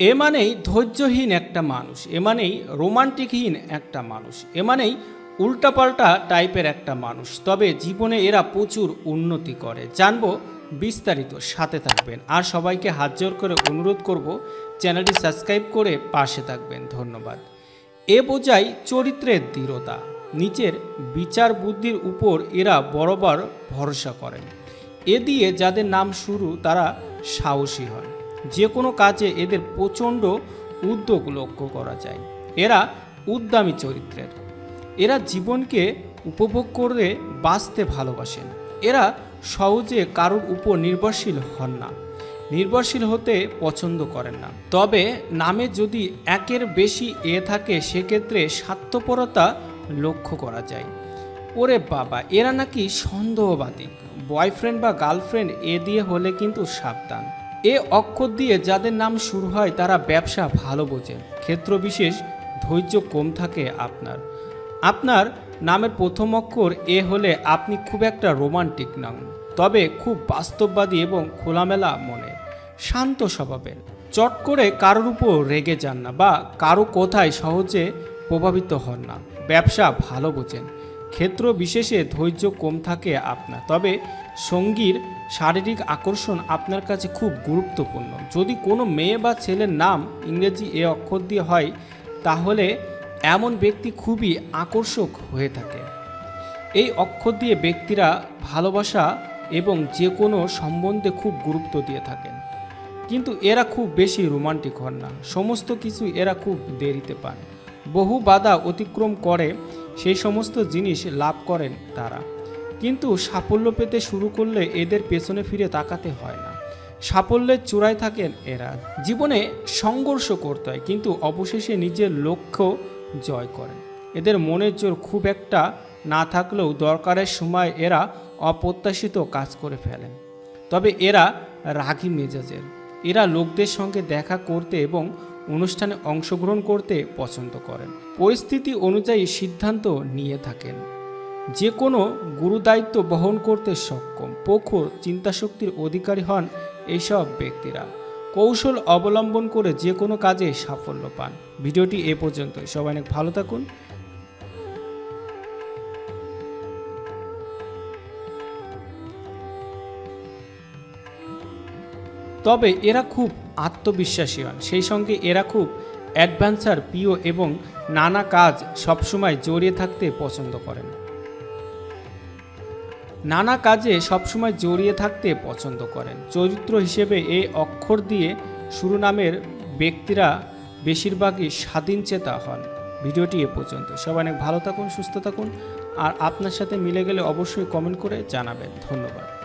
এ মানেই ধৈর্যহীন একটা মানুষ এ মানেই রোমান্টিকহীন একটা মানুষ এ মানেই উল্টাপাল্টা টাইপের একটা মানুষ। তবে জীবনে এরা প্রচুর উন্নতি করে। জানব বিস্তারিত, সাথে থাকবেন। আর সবাইকে হাত জোর করে অনুরোধ করব, চ্যানেলটি সাবস্ক্রাইব করে পাশে থাকবেন। ধন্যবাদ। এ বোঝায় চরিত্রের দৃঢ়তা। নিচের বিচার বুদ্ধির উপর এরা বরাবর ভরসা করেন। এ দিয়ে যাদের নাম শুরু, তারা সাহসী হন যে কোনো কাজে এদের প্রচণ্ড উদ্যোগ লক্ষ্য করা যায়। এরা উদ্যমী চরিত্রের। এরা জীবনকে উপভোগ করে বাঁচতে ভালোবাসেন। এরা সহজে কারোর উপর নির্ভরশীল হন না। নির্ভরশীল হতে পছন্দ করেন না। তবে নামে যদি একের বেশি এ থাকে, সেক্ষেত্রে স্বার্থপরতা লক্ষ্য করা যায়। ওরে বাবা, এরা নাকি সন্দেহবাদী। বয়ফ্রেন্ড বা গার্লফ্রেন্ড এ দিয়ে হলে কিন্তু সাবধান। এ অক্ষর দিয়ে যাদের নাম শুরু হয়, তারা ব্যবসা ভালো বোঝেন ক্ষেত্র বিশেষ, ধৈর্য কম থাকে আপনার। আপনার নামের প্রথম অক্ষর এ হলে আপনি খুব একটা রোমান্টিক নন, তবে খুব বাস্তববাদী এবং খোলামেলা মনে শান্ত স্বভাবের। চট করে কারোর উপর রেগে যান না বা কারও কোথায় সহজে প্রভাবিত হন না। ব্যবসা ভালো বোঝেন। ক্ষেত্র বিশেষে ধৈর্য কম থাকে আপনার। তবে সঙ্গীর শারীরিক আকর্ষণ আপনার কাছে খুব গুরুত্বপূর্ণ। যদি কোনো মেয়ে বা ছেলের নাম ইংরেজি এ অক্ষর দিয়ে হয়, তাহলে এমন ব্যক্তি খুবই আকর্ষক হয়ে থাকে। এই অক্ষর দিয়ে ব্যক্তিরা ভালোবাসা এবং যে কোনো সম্বন্ধে খুব গুরুত্ব দিয়ে থাকেন। কিন্তু এরা খুব বেশি রোমান্টিক হন না। সমস্ত কিছু এরা খুব দেরিতে পান। বহু বাধা অতিক্রম করে সেই সমস্ত জিনিস লাভ করেন তারা। কিন্তু সাফল্য পেতে শুরু করলে এদের পেছনে ফিরে তাকাতে হয় না। সাফল্যের চূড়ায় থাকেন এরা। জীবনে সংঘর্ষ করতে হয়, কিন্তু অবশেষে নিজের লক্ষ্য জয় করেন। এদের মনের জোর খুব একটা না থাকলেও দরকারের সময় এরা অপ্রত্যাশিত কাজ করে ফেলেন। তবে এরা রাগী মেজাজের। এরা লোকদের সঙ্গে দেখা করতে এবং অনুষ্ঠানে অংশগ্রহণ করতে পছন্দ করেন। পরিস্থিতি অনুযায়ী সিদ্ধান্ত নিয়ে থাকেন। যে কোনো গুরুদায়িত্ব বহন করতে সক্ষম, প্রখর, চিন্তাশক্তির অধিকারী হন এইসব ব্যক্তিরা। কৌশল অবলম্বন করে যে কোনো কাজে সাফল্য পান। ভিডিওটি এ পর্যন্ত সবাই অনেক ভালো থাকুন। তবে এরা খুব আত্মবিশ্বাসী হন। সেই সঙ্গে এরা খুব অ্যাডভেঞ্চার প্রিয় এবং নানা কাজ সবসময় জড়িয়ে থাকতে পছন্দ করেন। নানা কাজে সবসময় জড়িয়ে থাকতে পছন্দ করেন। চরিত্র হিসেবে এই অক্ষর দিয়ে শুরু নামের ব্যক্তিরা বেশিরভাগই স্বাধীনচেতা হন। ভিডিওটি এ পর্যন্ত। সবাই অনেক ভালো থাকুন, সুস্থ থাকুন। আর আপনার সাথে মিলে গেলে অবশ্যই কমেন্ট করে জানাবেন। ধন্যবাদ।